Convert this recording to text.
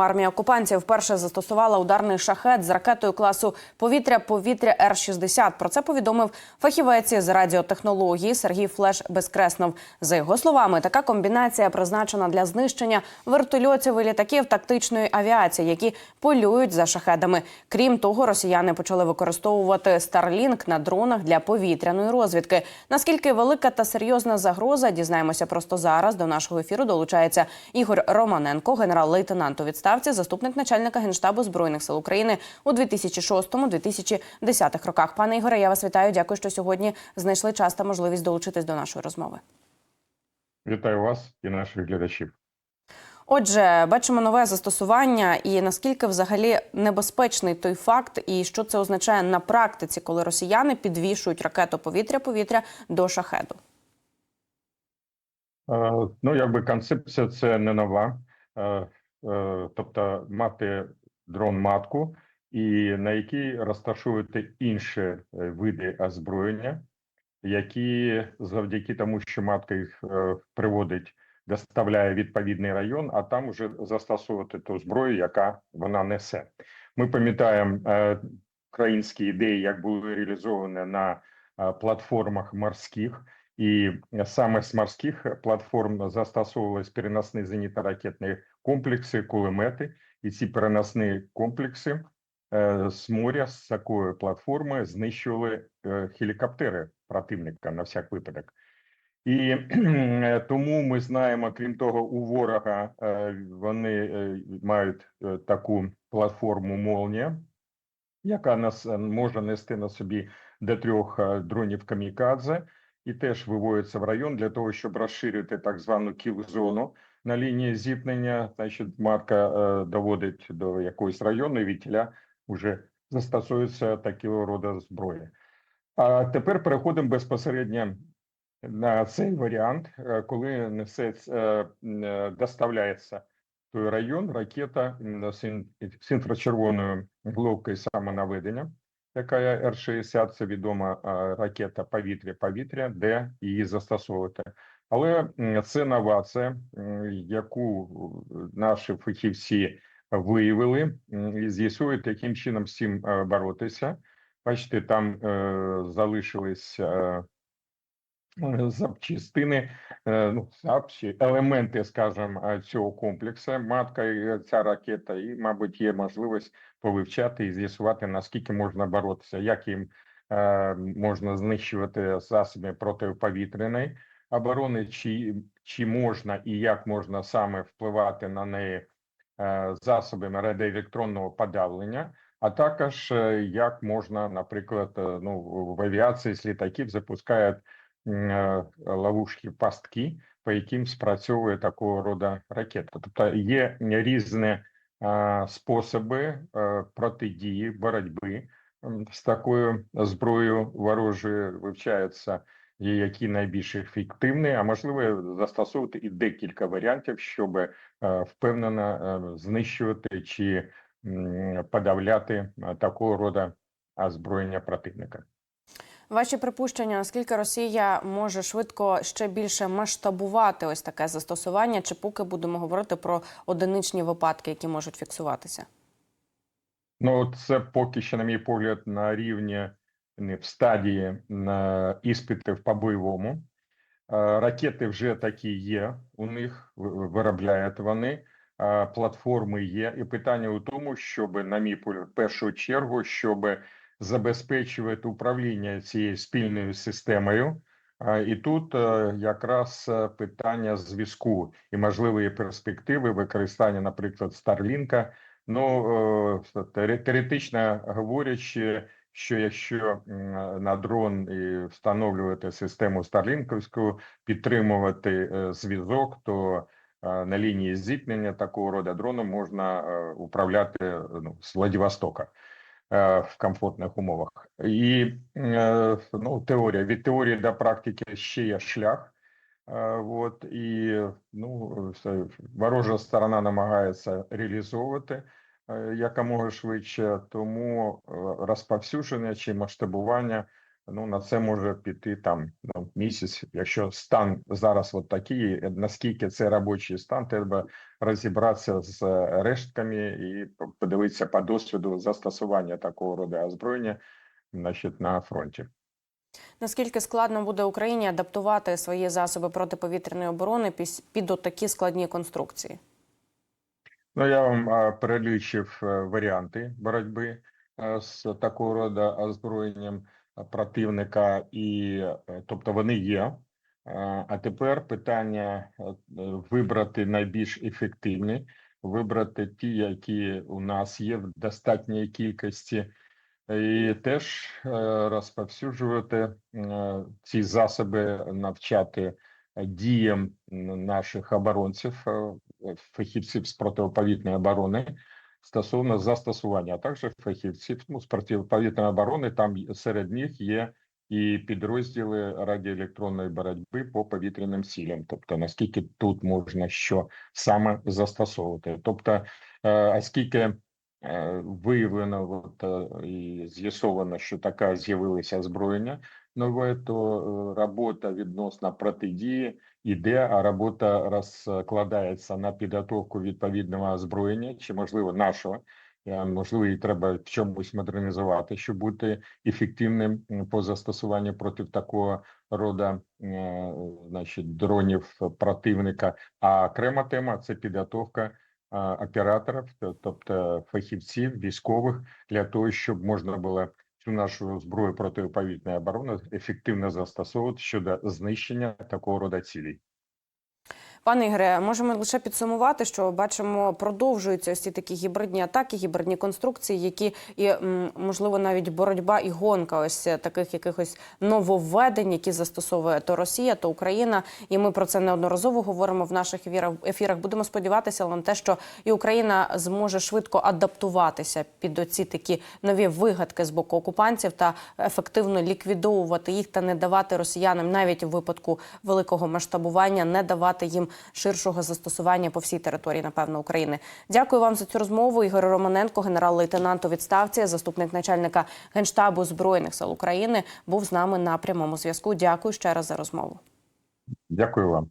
Армія окупантів вперше застосувала ударний шахет з ракетою класу повітря-повітря Р-60. Про це повідомив фахівець з радіотехнології Сергій Флеш Безкреснов. За його словами, така комбінація призначена для знищення вертольотів і літаків тактичної авіації, які полюють за шахедами. Крім того, росіяни почали використовувати Starlink на дронах для повітряної розвідки. Наскільки велика та серйозна загроза, дізнаємося просто зараз. До нашого ефіру долучається Ігор Романенко, генерал-лейтенант у відставці, заступник начальника генштабу збройних сил України у 2006-2010 роках. Пане Ігоре, я вас вітаю. Дякую, що сьогодні знайшли час та можливість долучитись до нашої розмови. Вітаю вас і наших глядачів. Отже, бачимо нове застосування, і наскільки взагалі небезпечний той факт, і що це означає на практиці, коли росіяни підвішують ракету повітря-повітря до шахеду. Е, Ну, якби концепція це не нова. Е, Тобто мати дрон-матку, і на якій розташовувати інші е, види озброєння, які завдяки тому, що матка їх е, приводить, доставляє відповідний район, а там вже застосовувати ту зброю, яка вона несе. Ми пам'ятаємо українські ідеї, як були реалізовані на платформах морських. І саме з морських платформ застосовувались переносні зенітно-ракетні комплекси, кулемети, і ці переносні комплекси з моря з такої платформи знищували гелікоптери противника на всяк випадок. І тому ми знаємо, крім того, у ворога вони мають таку платформу Молнія, яка нас може нести на собі до трьох дронів камікадзе і теж виводиться в район для того, щоб розширити так звану кіл-зону на лінії зіткнення. Значить, матка е, доводить до якоїсь району, і відтіля вже застосується такого роду зброї. А тепер переходимо безпосередньо на цей варіант, е, коли несе е, е, доставляється той район, ракета з інфрачервоною головкою самонаведення. Яка Р-60, це відома ракета повітря-повітря, де її застосовувати. Але це новація, яку е, наші фахівці виявили і з'ясують, яким чином з цим е, боротися. Бачите, там е, залишились е, запчастини, е, ну, елементи, скажімо, е, цього комплексу. Матка і е, ця ракета, і, мабуть, є можливість повивчати і з'ясувати, наскільки можна боротися, як їм е, можна знищувати засоби протиповітряної оборони, чи, чи можна і як можна саме впливати на неї е, засобами радіоелектронного подавлення. А також е, як можна, наприклад, е, ну в авіації з літаків запускають е, ловушки пастки, по яким спрацьовує такого роду ракета. Тобто є різні способи протидії боротьби з такою зброєю ворожою вивчаються, які найбільш ефективні, а можливо застосовувати і декілька варіантів, щоб е, впевнено е, знищувати чи подавляти такого роду озброєння противника. Ваші припущення, наскільки Росія може швидко ще більше масштабувати ось таке застосування, чи поки будемо говорити про одиничні випадки, які можуть фіксуватися? Ну, це поки що, на мій погляд, на рівні не в стадії на іспитів по бойовому. Е, Ракети вже такі є, у них виробляють вони, е, платформи є. І питання у тому, щоб, на мій погляд, в першу чергу, щоб забезпечувати управління цією спільною системою. І тут е, якраз е, питання зв'язку і можливої перспективи використання, наприклад, Старлінка. Ну е, теоретично говорячи, що якщо на дрон встановлювати систему Старлінковську, підтримувати зв'язок, то на лінії зіткнення такого роду дроном можна управляти ну, з Владивостока в комфортних умовах. І е, ну, теорія від теорії до практики ще є шлях. Е, От і ну ворожа сторона намагається реалізовувати якомога швидше, тому розповсюдження чи масштабування Ну на це може піти там ну, місяць. Якщо стан зараз от такий, наскільки це робочий стан, треба розібратися з рештками і подивитися по досвіду застосування такого роду озброєння, значить, на фронті. Наскільки складно буде Україні адаптувати свої засоби протиповітряної оборони під отакі складні конструкції? Ну, я вам а, перелічив е, варіанти боротьби е, з такого роду озброєнням е, противника, і е, тобто вони є. Е, А тепер питання е, вибрати найбільш ефективні, вибрати ті, які у нас є в достатній кількості, і теж розповсюджувати ці засоби, навчати діям наших оборонців, фахівців з протиповітряної оборони стосовно застосування, а також фахівців ну, з протиповітряної оборони. Там серед них є і підрозділи радіоелектронної боротьби по повітряним сілям, тобто наскільки тут можна що саме застосовувати. Тобто, е, оскільки е, виявлено от, е, і з'ясовано, що така з'явилася озброєння нове, то робота відносно протидії іде, а робота розкладається на підготовку відповідного озброєння, чи можливо нашого. Е, Можливо, її треба в чомусь модернізувати, щоб бути ефективним по застосуванню проти такого роду е, значить, дронів противника. А окрема тема це підготовка е, операторів, тобто фахівців, військових, для того, щоб можна було цю нашу зброю протиповітряної оборони ефективно застосовувати щодо знищення такого роду цілей. Пане Ігоре, можемо лише підсумувати, що бачимо, продовжуються ось ці такі гібридні атаки, гібридні конструкції, які і можливо навіть боротьба і гонка ось таких якихось нововведень, які застосовує то Росія, то Україна. І ми про це неодноразово говоримо в наших ефірах. Будемо сподіватися на те, що і Україна зможе швидко адаптуватися під оці такі нові вигадки з боку окупантів та ефективно ліквідовувати їх та не давати росіянам навіть у випадку великого масштабування, не давати їм ширшого застосування по всій території, напевно, України. Дякую вам за цю розмову. Ігор Романенко, генерал-лейтенант у відставці, заступник начальника генштабу збройних сил України, був з нами на прямому зв'язку. Дякую ще раз за розмову. Дякую вам.